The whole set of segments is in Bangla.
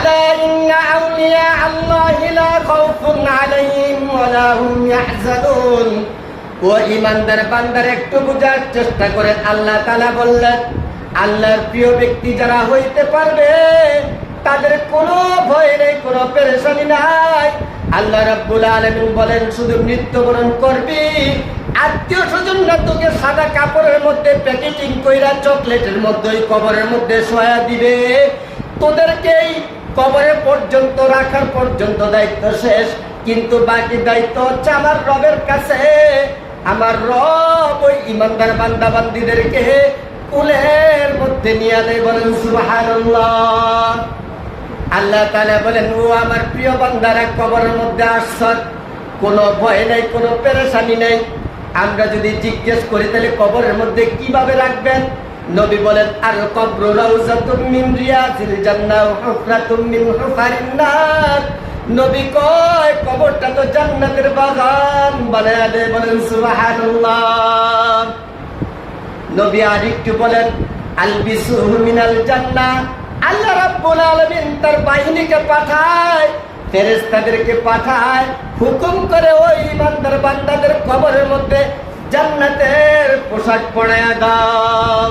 ألا إن أولياء الله لا خوف عليهم ولا هم يحزنون ও ইমানদার বান্দার একটু বোঝার চেষ্টা করেন আল্লাহ তালা বললেন আল্লাহর প্রিয় ব্যক্তি যারা হইতে পারবে তাদের কোনো ভয় নেই কোনো পেরেশানি নাই আল্লাহ রাব্বুল আলামিন বলেন শুধু মৃত্যুবরণ করবি আত্মীয় স্বজনরা তোকে সাদা কাপড়ের মধ্যে প্যাকেটিং কইরা চকলেটের মধ্যে ওই কবরের মধ্যে সয়া দিবে তোদেরকেই কবরে পর্যন্ত রাখার পর্যন্ত দায়িত্ব শেষ, কিন্তু বাকি দায়িত্ব হচ্ছে আমার রবের কাছে। আমার রব ওই ইমানদার বান্দা বান্দিদেরকে কুলের মধ্যে নিয়ে নেয় বলেন, সুবহানাল্লাহ। আল্লাহ তাআলা বলেন, ও আমার প্রিয় বান্দারা, কবরের মধ্যে আসছত কোনো ভয় নাই, কোনো পেরেশানি নাই। আমরা যদি জিজ্ঞেস করি, তাহলে কবরের মধ্যে কীভাবে রাখবেন? নবী বলেন, আর কবর রাউজাতুম মিন রিয়াজিল জান্নাহ হুফরাতুম মিন হুফারিন নার। নবী কয়, কবরটা তো জান্নাতের বাগান। বানায় দেয়, বলেন, সুবহানাল্লাহ। নবী আর একটু বলেন, আলবিসুহু মিনাল জান্নাহ। আল্লাহ রাব্বুল আলামিন তার বাহিনীকে পাঠায়, ফেরেশতাদেরকে পাঠায়, হুকুম করে ওই ইমানদার বান্দাদের কবরের মধ্যে জান্নাতের পোশাক পরায়া দাও।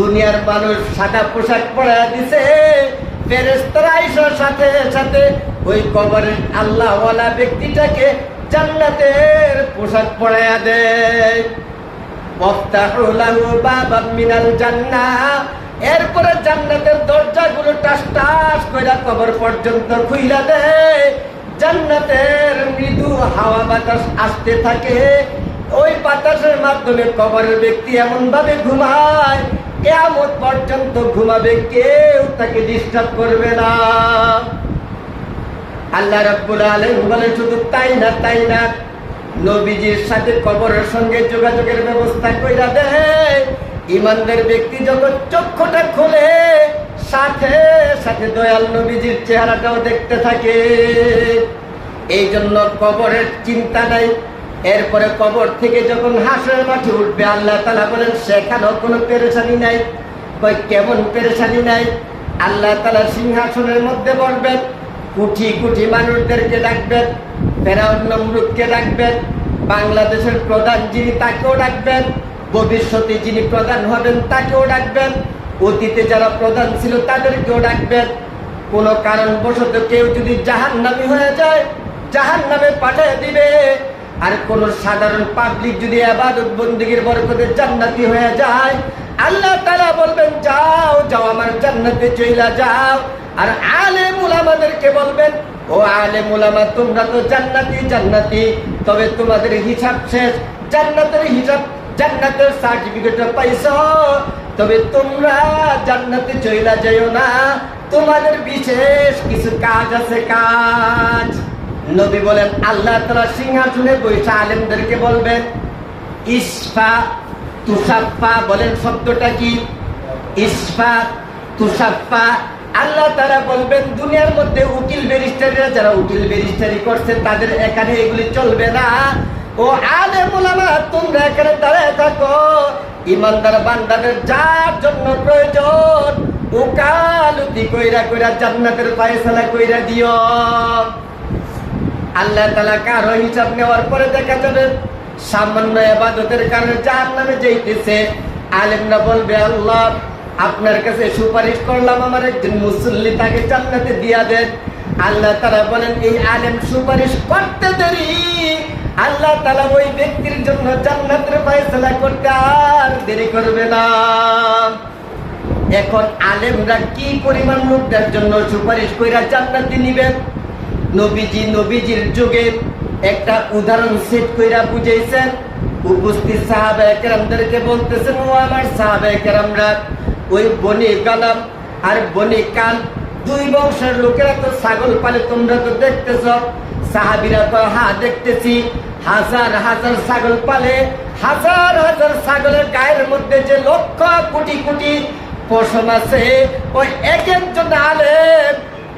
দুনিয়ার মানুষ সাদা পোশাক পরায়া দিছে। ফেরেশতারা সাথে সাথে। ওই কবরের আল্লাহওয়ালা ব্যক্তিটাকে জান্নাতের পোশাক পরায়া দেয়। এরপরে জান্নাতের দরজাগুলো টাস টাস কইরা কবর পর্যন্ত খুইলা দেয়। জান্নাতের মৃদু হাওয়া বাতাস আসতে থাকে। ওই বাতাসের মাধ্যমে কবরের ব্যক্তি এমন ভাবে ঘুমায় কেয়ামত পর্যন্ত ঘুমাবে কেউ তাকে ডিস্টার্ব করবে না। আল্লাহ রাব্বুল আলামিন বলেন, শুধু তাই না তাই না, নবীজির সাথে কবরের সঙ্গে যোগাযোগের ব্যবস্থা কইরা দেয় ইমানদার ব্যক্তি যখন চক্ষুটা খুলে, সাথে সাথে দয়াল নবীজির চেহারাটাও দেখতে থাকে। এই জন্য কবরের চিন্তা নাই এরপরে কবর থেকে যখন হাসরের মাঠে উঠবে, আল্লাহ তালা বলেন, সেখানেও কোনো পেরেশানি নাই। কই কেমন পেরেশানি নাই? আল্লাহ তালা সিংহাসনের মধ্যে বসবেন কুঠি কুঠি মানুষদেরকে ডাকবেন, ফেরাউন নমরুদকে ডাকবেন, বাংলাদেশের প্রধান যিনি তাকেও ডাকবেন, ভবিষ্যতে যিনি প্রধান হবেন তাকেও ডাকবেন, অতীতে যারা প্রধান ছিল তাদেরকেও ডাকবেন। কোনো কারণবশত কেউ যদি জাহান নামি হয়ে যায় জাহান নামে পাঠিয়ে দিবে। আর কোন সাধারণ পাবলিক যদি আবাদত বন্দীগীর বরকতে জান্নাতি হয়ে যায়, আল্লাহ তারা বলবেন, যাও যাও, আমার জান্নাতে চইলা যাও। আর আলেম উলামাদেরকে বলবেন, ও আলেম উলামা তোমরা তো জান্নাতি জান্নাতি, তবে তোমাদের হিসাব শেষ। জান্নাতের হিসাব, জান্নাতের সার্টিফিকেট পাইছো? তবে তোমরা জান্নাতে চইলা যাইও না। তোমাদের বিশেষ কিছু কাজ আছে, কাজ। নবী বলেন, আল্লাহ তালা সিংহাসনে বৈশা আলেমদেরকে বলবেন ইসফা তুষাফা বলেন শব্দটা কি? ইসফা তুষাফা আল্লাহ তারা বলবেন, দুনিয়ার মধ্যে উকিল ব্যারিস্টারিরা যারা উকিল ব্যারিস্টারি করছে, তাদের এখানে এগুলি চলবে না। ও আলে মোলামা তোমরা এখানে দাঁড়ায় থাকো। ইমানদার বান্দাদের যার জন্য প্রয়োজন উকালতি কইরা কইরা জান্নাতের ফায়সালা কইরা দিও। আল্লাহ তালা কারও হিসাব নেওয়ার পরে দেখা যাবে সামান্য এবাদতের কারণে যার নামে যেতেছে আলেমরা বলবে, আল্লাহ, আপনার কাছে সুপারিশ করলাম, আমার একজন মুসল্লি তাকে জান্নাতে দিয়া দেন। আল্লাহ তারা বলেন, এই আলেম সুপারিশ করতে দেরি। আল্লাহ তালা ওই ব্যক্তির জন্য জান্নাতের ফয়সলা করতে আর দেরি করবে না। এখন আলেমরা কি পরিমাণ লোকদের জন্য সুপারিশ কইরা জান্নাতি নিবেন? নবীজি নবীজির যুগে একটা উদাহরণ সেট কইরা বুঝাইছেন। উপস্থিত সাহাবা একরামদেরকে বলতেছেন, ও আমার সাহাবা একরামরা, ওই বনি গালাম আর বনি কাল দুই বংশের লোকেরা তো ছাগল পালে তোমরা তো দেখতেছ। সাহাবিরা তো হা, দেখতেছি। হাজার হাজার ছাগল পালে, হাজার হাজার ছাগলের গায়ের মধ্যে যে লক্ষ কোটি কোটি পশম আছে, ওই এক একজন আলেম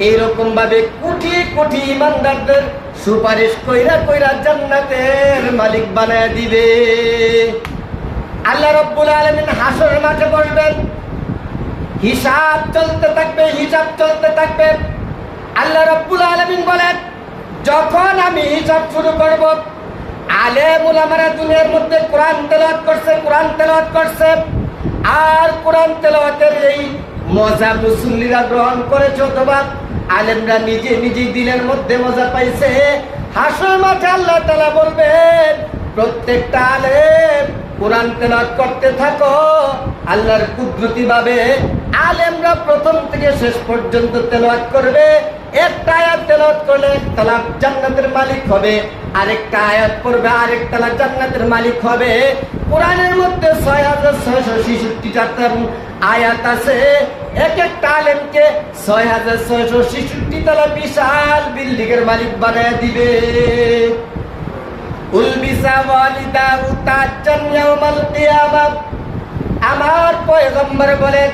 এইরকম ভাবে কোটি কোটি ইমানদারদের সুপারিশ কইরা কইরা জান্নাতের মালিক বানায় দিবে। আল্লাহ রব্বুল আলমিন হাসরের মাঠে বসবেন। হিসাব চলতে থাকবে, হিসাব চলতে থাকবে। আল্লাহ রব্বুল আলমিন বলেন, যখন আমি হিসাব শুরু করব আলেম উলামারা দুনিয়ার মধ্যে কোরআন তেলাওয়াত করছে, কোরআন তেলাওয়াত করছে। আর কোরআন তেলাওয়াতের এই মজা মুসল্লিরা গ্রহণ করেছে অথবা আলেমরা নিজে নিজেই দিলের মধ্যে মজা পাইছে? হাসর মাঠে আল্লাহ তালা বলবেন, প্রত্যেকটা আলেম কোরআন তেলাত করতে থাকো, আল্লাহর কুদরতি ভাবে আলেমরা প্রথম থেকে শেষ পর্যন্ত তেলাওয়াত করবে। একটা আয়াত তেলাওয়াত করলে একতলা জান্নাতের মালিক হবে, আরেকটা আয়াত পড়বে আরেকতলা জান্নাতের মালিক হবে। কোরআনের মধ্যে ছয় হাজার ছয়শো ছেষট্টিটা আয়াত আছে। ছয় হাজার বিশাল মালিক দিবে। আমার পয়গম্বর বলে,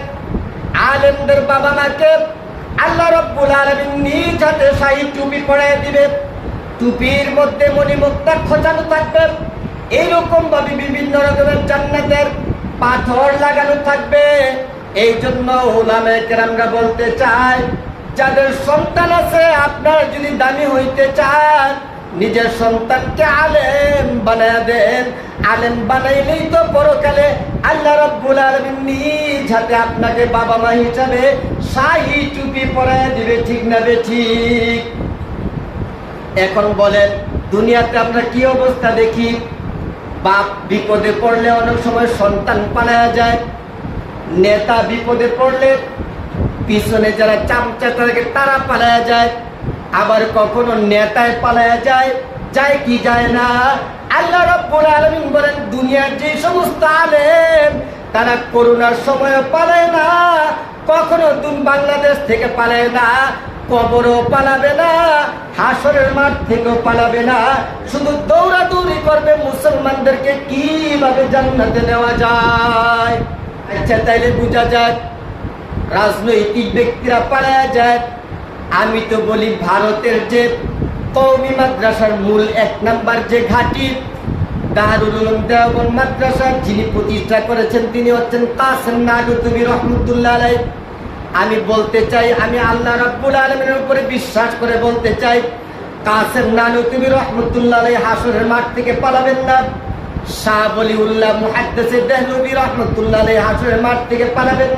আলেমদের বাবা মাকে আল্লাহ রব্বুল আলামিন নিজ হাতে শাহী টুপি পরায় দিবে। টুপির মধ্যে মণিমুক্তা খোঁজানো থাকবে। এইরকম ভাবে বিভিন্ন রকমের জান্নাতের পাথর লাগানো থাকবে। এই জন্য ওলামে কেরামরা বলতে চায়, যাদের সন্তান আছে, আপনার যদি দামি হইতে চান, নিজের সন্তানকে আলেম বানায় দেন। আলেম বানাইলেই তো পরকালে আল্লাহ রব্বুল আলমিন নিজ হাতে আপনাকে বাবা মা হিসাবে শাহি টুপি পরায় দিবে, ঠিক না বে ঠিক? এখন বলেন, দুনিয়াতে আমরা কি অবস্থা দেখি? বাপ বিপদে পড়লে অনেক সময় সন্তান পালায়া যায় নেতা বিপদে পড়লে পিছনে যারা চামচা থাকে তারা পালায়া যায়। আবার কখনো নেতায় পালায়া যায় যায় কি যায় না? আল্লাহ রব্বুল আলামিন বলেন, দুনিয়ার যে সমস্ত আলেম, তারা করোনার সময় পালায় না, কখনো তুম বাংলাদেশ থেকে পালায় না, কবরও পালাবে না, হাসরের মাঠ থেকেও পালাবে না। শুধু দৌড়াদৌড়ি করবে মুসলমানদেরকে কীভাবে জান্নাতে নেওয়া যায়? আচ্ছা তাইলে বোঝা যায় রাজনৈতিক ব্যক্তিরা পালায়া যায়। আমি তো বলি ভারতের যে কৌমি মাদ্রাসার মূল এক নাম্বার যে ঘাঁটি যিনি প্রতিষ্ঠা করেছেন তিনি হচ্ছেন আমি বলতে চাই, আমি আল্লাহ উপরে বিশ্বাস করে বলতে চাই হাসরের মাঠ থেকে পালাবেন না। শাহ বলিউল্লাহ মাঠ থেকে পালাবেন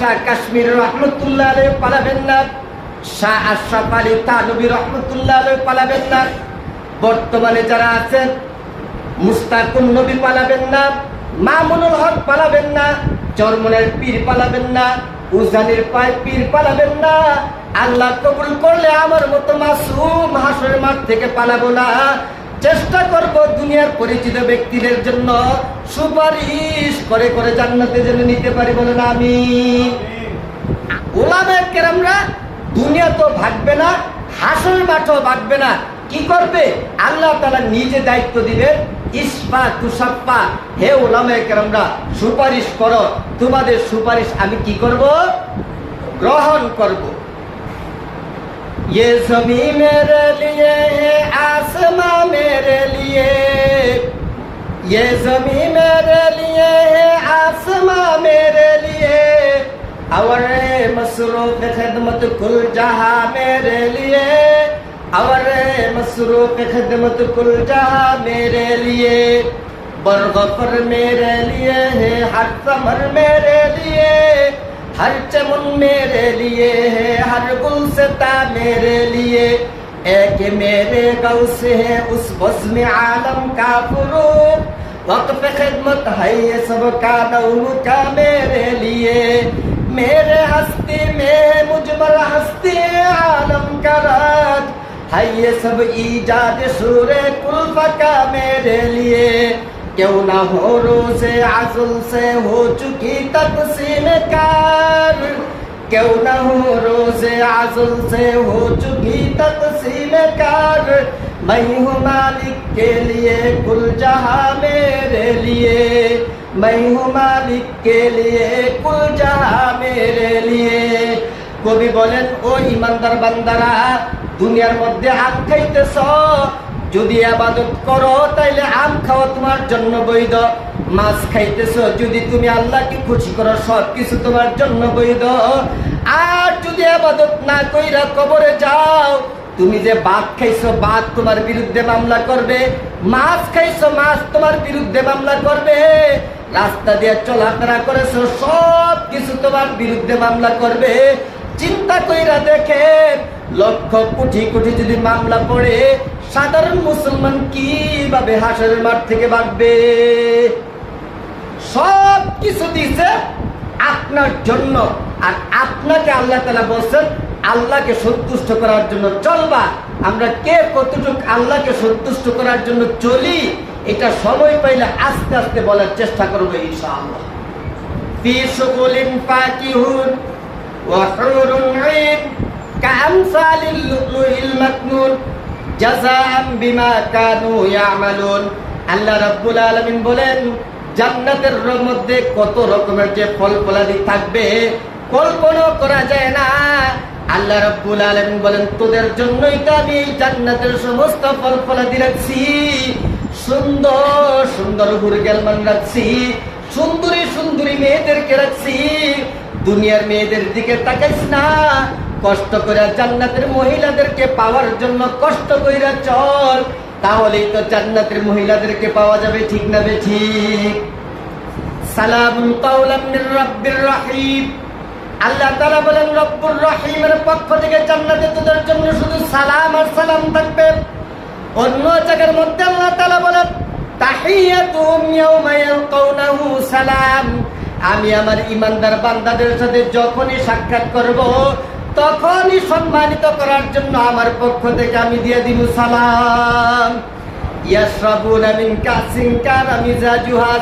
শাহ পালাবেন শাহ পালাবেন বর্তমানে যারা আছেন মুস্তাকুন নবী পালাবেন না, মামুনুল হক পালাবেন না, চরমনের পীর পালাবেন না, উজানির পায় পীর পালাবেন না। আল্লাহ কবুল করলে আমার মতো মাসুম হাসরের মাঠ থেকে পালাবো না। চেষ্টা করব দুনিয়ার পরিচিত ব্যক্তিদের জন্য সুপারিশ করে করে জান্নাতে যেন নিতে পারি বলেন আমি ওলামে কেরামরা দুনিয়া তো ভাগবে না, হাসল মাঠও ভাগবে না। কি করবে? আল্লাহ তালা নিজে দায়িত্ব দিবে ইস্পা তুষাপ্পা হে ওলামে কেরামরা, সুপারিশ করো। তোমাদের সুপারিশ আমি কি করব? গ্রহণ করব। یہ زمین میرے لیے ہے، آسمان میرے لیے۔ یہ زمین میرے لیے ہے، آسمان میرے لیے۔ اور مصروف خدمت کل جہاں میرے لیے۔ اور مصروف خدمت کل جہاں میرے لیے۔ برغفر میرے لیے ہے، ہر سمر میرے لیے۔ ہر چمن میرے لیے ہے، ہر گلستا میرے لیے۔ ایک میرے گوس ہے، اس بزم عالم کا فروغ۔ وقف خدمت ہے، یہ سب کا دون کا میرے لیے۔ میرے ہستی میں مجمل ہستی عالم کا راج۔ ہے، یہ سب ایجاد سور کلف کا میرے لیے۔ کیوں نہ ہو روز عزل سے ہو چکی تقسیم کار؟ کیوں نہ ہو روز عزل سے ہو چکی تقسیم کار؟ میں ہوں مالک کے لیے کل جہاں میرے لیے۔ میں ہوں مالک کے لیے کل جہاں میرے لیے۔ کو بھی بولے কবি বলেন بندرہ دنیا বান্দারা দুনিয়ার মধ্যে سو যদি আবাদত করো, তাইলে আম খাওয়া তোমার জন্য বৈধ। মাছ খাইতেছ, যদি তুমি আল্লাহকে খুশি করো সব কিছু তোমার জন্য বৈধ। আর যদি আবাদত না কইরা কবরে যাও, তুমি যে বাঘ খাইছো বাদ তোমার বিরুদ্ধে মামলা করবে। মাছ খাইছো, মাছ তোমার বিরুদ্ধে মামলা করবে। রাস্তা দিয়ে চলাফেরা করেছ সব কিছু তোমার বিরুদ্ধে মামলা করবে। চিন্তা কইরা দেখে লক্ষ কোটি কোটি যদি মামলা পড়ে সাধারণ মুসলমান কিভাবে হাসরের মাঠ থেকে বাঁচবে সব কিছু দিছে আপনার জন্য আর আপনাকে আল্লাহ তালা বলছেন আল্লাহকে সন্তুষ্ট করার জন্য চলবা আমরা কে কতটুক আল্লাহকে সন্তুষ্ট করার জন্য চলি এটা সময় পাইলে আস্তে আস্তে বলার চেষ্টা করবো ইনশাআল্লাহ في شغل فاكهون وحور عين كأمثال اللؤلؤ المكنون জাযাআম বিমা কানু ইয়ামালুন। আল্লাহ রাব্বুল আলামিন বলেন, জান্নাতের মধ্যে কত রকমের যে ফল ফলাদি থাকবে কল্পনা করা যায় না। আল্লাহ রাব্বুল আলামিন বলেন, তোদের জন্যই তো আমি এই জান্নাতের সমস্ত ফল ফলাদি রাখছি। সুন্দর সুন্দর হুরগেলমান রাখছি, সুন্দরী সুন্দরী মেয়েদেরকে রাখছি। দুনিয়ার মেয়েদের দিকে তাকাইস না কষ্ট করে জান্নাতের মহিলাদেরকে পাওয়ার জন্য কষ্ট কইরা চল। তাহলেই তো জান্নাতের মহিলাদেরকে পাওয়া যাবে, ঠিক না বে ঠিক? সালামুন কাওলাম মির রাব্বির রহিম। আল্লাহ বলেন রহিমের পক্ষ থেকে তোদের জন্য শুধু সালাম আর সালাম থাকবে। অন্য মধ্যে আল্লাহ সালাম। আমি আমার ইমানদার বান্দাদের সাথে যখনই সাক্ষাৎ করব তখনই সম্মানিত করার জন্য আমার পক্ষ থেকে আমি দিয়ে দিব সালাম। ইয়াশরাবুনা মিন কাসিন কানা মিজাজুহা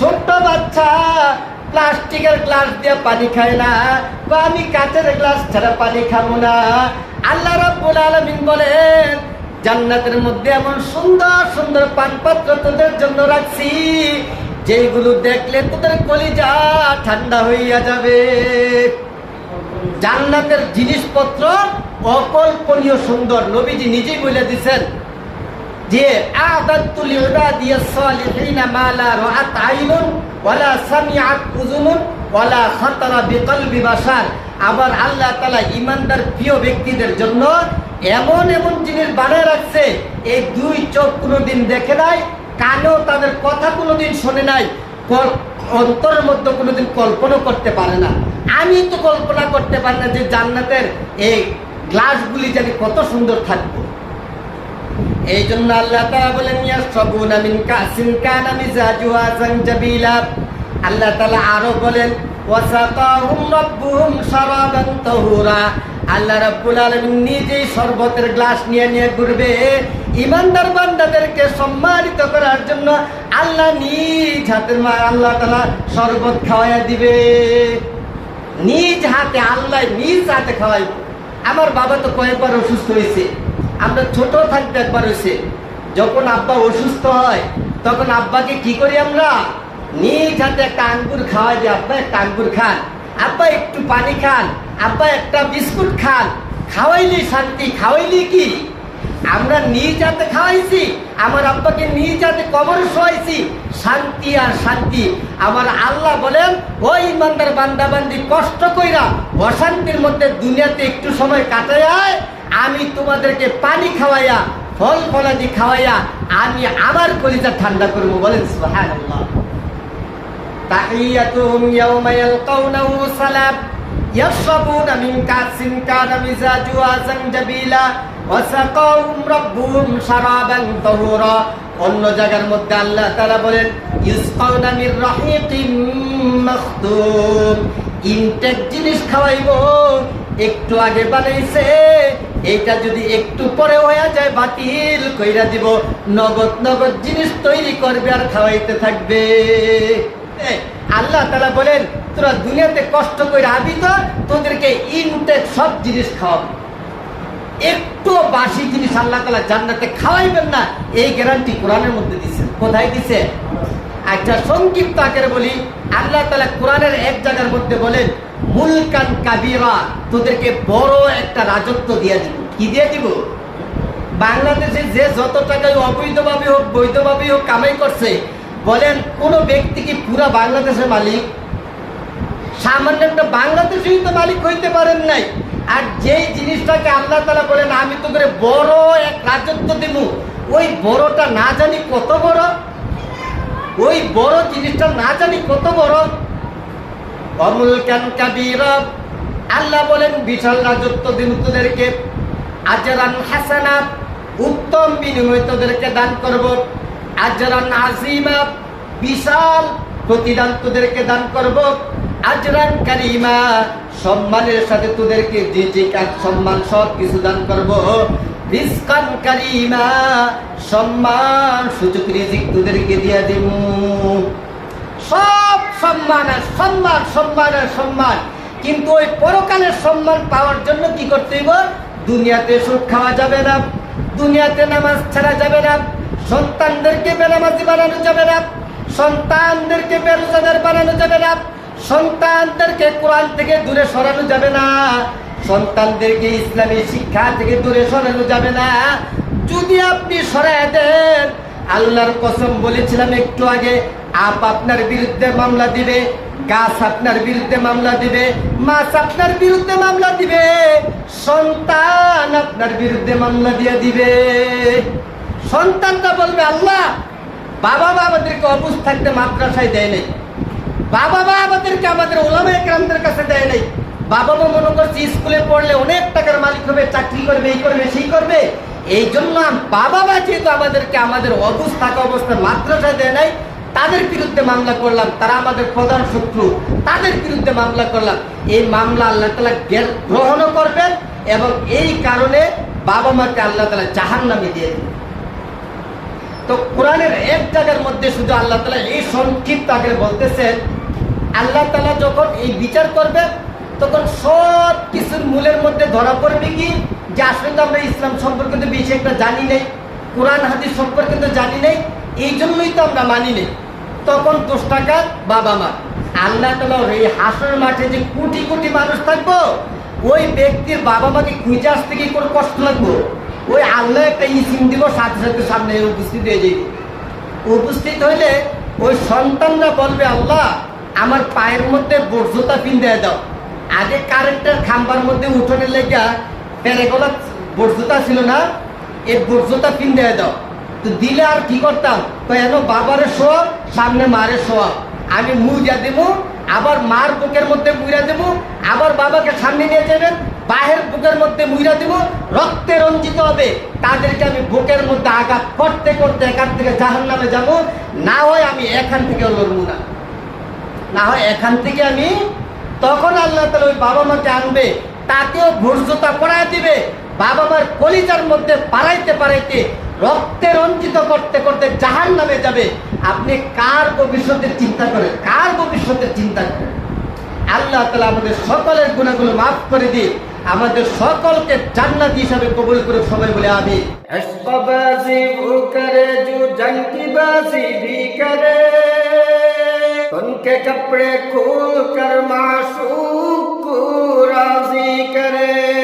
ছোট্ট বাচ্চা, প্লাস্টিকের গ্লাস দিয়ে পানি খায় না। বা আমি কাঁচের গ্লাস ছাড়া পানি খাব না। আল্লাহ রাব্বুল আলামিন বলেন, জান্নাতের মধ্যে এমন সুন্দর সুন্দর পানপাত্র তোদের জন্য রাখছি যেগুলো দেখলে তোদের কলিজা ঠান্ডা হইয়া যাবে। জান্নাতের জিনিসপত্র অকল্পনীয় সুন্দর নবীজি নিজেই বলে দিছেন যে আদাতুল ইবাদিয়াস সালিহিনা মা লা রাআত আইনুন ওয়ালা সামিআত উযুনুন ওয়ালা খাতারা বিকলবি বাশার। আবার আল্লাহ তাআলা ঈমানদার প্রিয় ব্যক্তিদের জন্য এমন এমন জিনিস বানায় রাখছে, এই দুই চোখ কোনোদিন দেখে নাই, কানেও তাদের কথা কোনোদিন শোনে নাই অন্তরের মধ্যে কোনোদিন কল্পনা করতে পারে না। আমি তো কল্পনা করতে পারি না যে জান্নাতের এই গ্লাসগুলি জানি কত সুন্দর থাকব। এই জন্য আল্লাহ তাআলা বলেন জানজাবিলা। আল্লাহ তালা আরও বলেন আল্লাহ রাব্বুল আলামিন নিজেই শরবতের গ্লাস নিয়ে নিয়ে ঘুরবে। ইমানদার বান্দাদেরকে সম্মানিত করার জন্য আল্লাহ নিজ হাতের মা আল্লাহ তাআলা শরবত খাওয়াইয়া দিবে। নিজ হাতে আল্লাহ নিজ হাতে খাওয়াইব। আমার বাবা তো কয়েকবার অসুস্থ হয়েছে। আমরা ছোট থাকতে একবার হয়েছে। যখন আব্বা অসুস্থ হয়, তখন আব্বাকে কি করি আমরা? নিজ হাতে একটা আঙ্গুর খাওয়াই দিই। আব্বা, একটা আঙ্গুর খান। আব্বা, একটু পানি খান। আব্বা, একটা বিস্কুট খান। খাওয়াইলি শান্তি, খাওয়াইলি কি? আমরা নিজ হাতে খাওয়াইছি, আমার আব্বাকে নিজ হাতে কবর শোয়াইছি। শান্তি আর শান্তি। আমার আল্লাহ বলেন ওই ইমানদার বান্দাবান্দি, কষ্ট কইরা অশান্তির মধ্যে দুনিয়াতে একটু সময় কাটায় আমি তোমাদেরকে পানি খাওয়াইয়া, ফল ফলাদি খাওয়াইয়া, আমি আমার কলিজা ঠান্ডা করব বলেন সুহান সালাম ইয়াশরাবুনা মিন কাসিন কানা মিজাজুহা জাঞ্জাবিলা ওয়াসাকাহুম রাব্বুহুম শারাবান তাহুরা। অন্য জায়গার মধ্যে আল্লাহ তাআলা বলেন, ইউসকাউনা মির রাহীকিম মাখদুম। ইনটেক জিনিস খাওয়াইব, একটু আগে বানাইছে, এইটা যদি একটু পরে হয়ে যায়, বাতিল কইরা দিব। নগদ নগদ জিনিস তৈরি করবে আর খাওয়াইতে থাকবে। আল্লাহ তালা বলেন, তোরা দুনিয়াতে কষ্ট করে আবি তো, তোদেরকে ইনটেক সব জিনিস খাওয়াবো। একটু বাসি জিনিস আল্লাহ তালা জান্নাতে খাওয়াইবেন না, এই গ্যারান্টি কোরআনের মধ্যে দিছে। কোথায় দিছে? একটা সংক্ষিপ্ত আকারে বলি, আল্লাহ তালা কোরআনের এক জায়গার মধ্যে বলেন, মুলকান কাবিরা, তোদেরকে বড় একটা রাজত্ব দিয়ে দিব। কি দিয়ে দিব? বাংলাদেশে যে যত টাকায় অবৈধভাবে হোক, বৈধভাবে হোক কামাই করছে, বলেন কোন ব্যক্তি কি পুরা বাংলাদেশের মালিক? সামান্য একটা বাংলাদেশেই তো মালিক হইতে পারেন নাই। আর যেই জিনিসটাকে আল্লাহ তালা বলেন, আমি তো করে বড় এক রাজত্ব দেব ওই বড়টা না জানি কত বড়? ওই বড় জিনিসটা না জানি কত বড়? অমুল কান কাবির। আল্লাহ বলেন, বিশাল রাজত্ব দিন তোদেরকে। আজরান হাসানা, উত্তম বিনিময় তোদেরকে দান করব। আজরান আজিমা, বিশাল প্রতিদান তোদেরকে দান করব। আজরান কারিমা সম্মানের সাথে তোদেরকে যে যে কাজ সম্মান সব কিছু দান করব। সম্মান সুযোগ রিজিক তোদেরকে দিয়ে দেব সব সম্মান আর সম্মান সম্মান আর সম্মান। কিন্তু ওই পরকালের সম্মান পাওয়ার জন্য কি করতে হইব? দুনিয়াতে সুখ খাওয়া যাবে না, দুনিয়াতে নামাজ ছাড়া যাবে না, সন্তানদেরকে বেনামাজি বানানো যাবে না, সন্তানদেরকে বেরোজাদার বানানো যাবে না সন্তানদেরকে কোরআন থেকে দূরে সরানো যাবে না। সন্তানদেরকে ইসলামী শিক্ষা থেকে দূরে সরানো যাবে না। যদি আপনি সরাই দেন, আল্লাহর কসম বলেছিলাম একটু আগে, আপ আপনার বিরুদ্ধে মামলা দিবে, গাছ আপনার বিরুদ্ধে মামলা দিবে, মাছ আপনার বিরুদ্ধে মামলা দিবে, সন্তান আপনার বিরুদ্ধে মামলা দিয়ে দিবে। সন্তানটা বলবে, আল্লাহ বাবা আমাদেরকে অবুজ থাকতে মাদ্রাসায় দেয় নাই। বাবা মা আমাদেরকে আমাদের ওলামা একরামদের কাছে দেয় নাই। বাবা মা মনে করছে স্কুলে পড়লে অনেক টাকার মালিক হবে, চাকরি করবে, এই করবে, সেই করবে। এই জন্য বাবা মা যেহেতু আমাদেরকে আমাদের অবুজ থাকা অবস্থায় মাদ্রাসায় দেয় নাই, তাদের বিরুদ্ধে মামলা করলাম, তারা আমাদের প্রধান শত্রু, তাদের বিরুদ্ধে মামলা করলাম। এই মামলা আল্লাহ তালা গ্রে- গ্রহণও করবেন এবং এই কারণে বাবা মাকে আল্লাহ তালা জাহান নামে দিয়ে দেবেন তো কোরআনের এক জায়গার মধ্যে শুধু আল্লাহ তালা এই সংক্ষিপ্ত আগে বলতেছেন আল্লাহ তালা যখন এই বিচার করবে, তখন সব কিছুর মূলের মধ্যে ধরা পড়বে কি? যে আসলে তো আমরা ইসলাম সম্পর্কে তো বেশি একটা জানি নেই, কোরআন, হাদিস সম্পর্কে তো জানি নেই, এই জন্যই তো আমরা মানি নেই। তখন দোষ টাকা বাবা মা আল্লাহ তালা এই হাসর মাঠে যে কোটি কোটি মানুষ থাকব, ওই ব্যক্তির বাবা মাকে খুঁজে আসতে কি কোনো কষ্ট লাগবো? ওই আল্লাহ একটা ইসিম দিব, সাথে সাথে সামনে উপস্থিত হয়ে যাইব। উপস্থিত হইলে ওই সন্তানরা বলবে, আল্লাহ আমার পায়ের মধ্যে বর্জতা পিন দিয়ে দাও। আগে কারেন্টের খাম্বার মধ্যে উঠোনে লেগা পেরেগলা বর্জতা ছিল না, এই বর্জতা পিন দিয়ে দাও। তো দিলে আর কি করতাম? তো এন বাবারে শোয়া, সামনে মারে শোয়া। আমি মুজা দেবো আবার মার বুকের মধ্যে মুইরা দেবো আবার বাবাকে সামনে নিয়ে যাবেন, বাহের বুকের মধ্যে মুইরা দেবো রক্তে রঞ্জিত হবে। তাদেরকে আমি বুকের মধ্যে আঘাত করতে করতে এখান থেকে জাহান নামে যাব। না হয় আমি এখান থেকে লড়বো না। না হয় এখান থেকে আমি তখন আল্লাহ তালা ওই বাবা মাকে আনবে, তাকেও ভূর্জতা পড়ায় দিবে, বাবা মার কলিজার মধ্যে পাড়াইতে পাড়াইতে রক্তে রঞ্জিত করতে করতে জাহান নামে যাবে। আপনি কার ভবিষ্যতের চিন্তা করেন? কার ভবিষ্যতের চিন্তা করেন? আল্লাহ তালা আমাদের সকলের গুণাগুলো মাফ করে দিন। আমাদের সকলকে জান্নাত হিসাবে কবুল করে সবাই বলে আমি ان کے کپڑے کھول کر معصوم کو راضی کرے۔